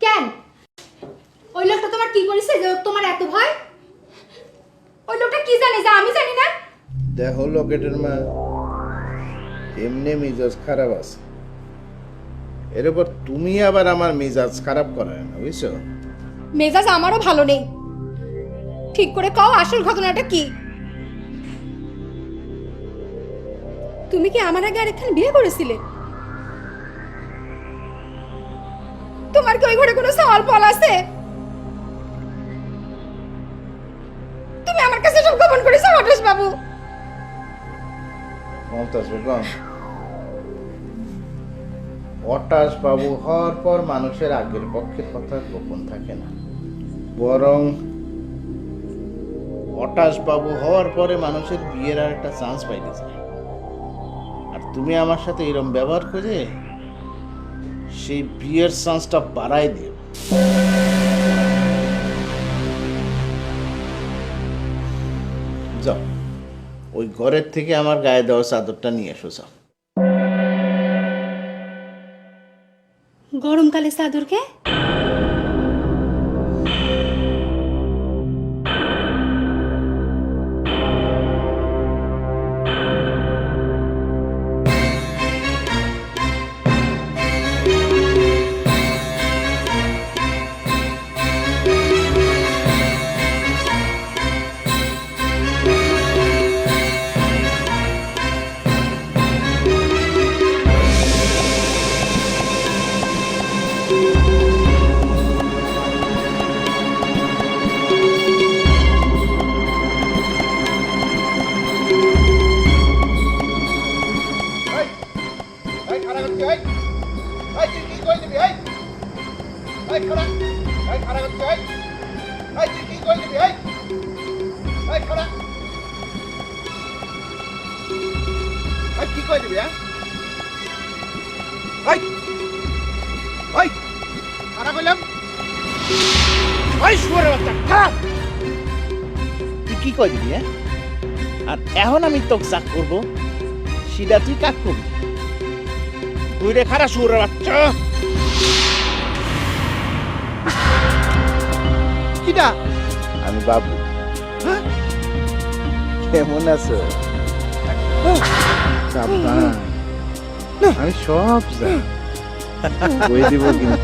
কেন? ওই লোকটা তোমার কি করেছে যে তোমার এত ভয়? ওই লোকটা কি জানে যে আমি জানি না? দেখো লোকেটের মা এমনি মিজাজ খারাপ আছে। এর উপর তুমি আবার আমার মিজাজ খারাপ করায় না বুঝছ? মেজাজ আমারও ভালো নেই। ঠিক করে কও আসল ঘটনাটা কি? তুমি কি আমার আগে আরেকখান বিয়ে করেছিলে? তোমার কি ওই ঘরে কোনো সওয়াল পল আছে? তুমি আমার কাছে সব গোপন করেছ, হঠাৎ বাবু। মমতাজ বেগম অটাস বাবু হওয়ার পর মানুষের আগের পক্ষে কথা গোপন থাকে না। বরং অটাস বাবু হওয়ার পরে মানুষের বিয়ের আর একটা চান্স পাইতে যায় আর তুমি আমার সাথে এরম ব্যবহার করে সেই বিয়ের চান্সটা বাড়াই দিও যাও, ওই ঘরের থেকে আমার গায়ে দেওয়া চাদরটা নিয়ে এসো, যাও। গরমকালে চাদরকে এই এই তুই কি কই দিবি এই এই খাড়া এই খাড়া করছি এই এই তুই কি কই দিবি এই এই খাড়া এই কি কই দিবি এই এই খাড়া কইলাম এই শুয়ারের বাচ্চা খাড়া তুই কি কই দিবি হ্যাঁ? আর এখন আমি তোকে যা করব, সেটা তুই কাক করবি? তুই রে খারা সুরের বাচ্চা। কিটা? আমি বাবু। কেমন আছো? সাবধান। আমি সব জানি। দিব কিন্তু